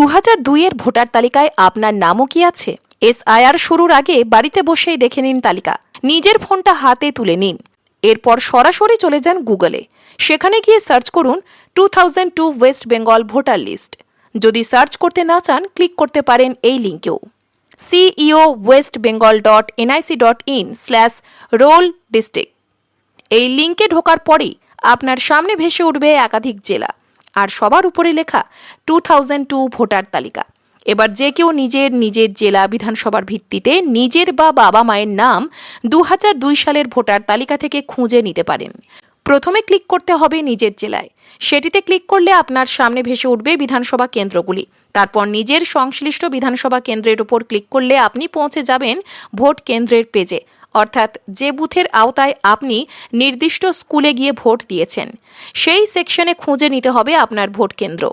দু হাজার দুইয়ের ভোটার তালিকায় আপনার নামও কি আছে? এসআইআর শুরুর আগে বাড়িতে বসেই দেখে নিন তালিকা। নিজের ফোনটা হাতে তুলে নিন। এরপর সরাসরি চলে যান গুগলে। সেখানে গিয়ে সার্চ করুন two thousand two West Bengal voter list. যদি সার্চ করতে না চান, ক্লিক করতে পারেন এই লিঙ্কেও। CEO West Bengal dot NIC dot in slash roll district. এই লিঙ্কে ঢোকার পরেই আপনার সামনে ভেসে উঠবে একাধিক জেলা। আর সবার উপরে লেখা টু থাউজেন্ড টু ভোটার তালিকা। এবার যে কেউ নিজের নিজের জেলা বিধানসভার ভিত্তিতে নিজের বা বাবা মায়ের নাম দু সালের ভোটার তালিকা থেকে খুঁজে নিতে পারেন। প্রথমে ক্লিক করতে হবে নিজের জেলায়। সেটিতে ক্লিক করলে আপনার সামনে ভেসে উঠবে বিধানসভা কেন্দ্রগুলি। তারপর নিজের সংশ্লিষ্ট বিধানসভা কেন্দ্রের উপর ক্লিক করলে আপনি পৌঁছে যাবেন ভোট কেন্দ্রের পেজে। অর্থাৎ যে বুথের আওতায় আপনি নির্দিষ্ট স্কুলে গিয়ে ভোট দিয়েছেন, সেই সেকশনে খুঁজে নিতে হবে আপনার ভোট কেন্দ্র।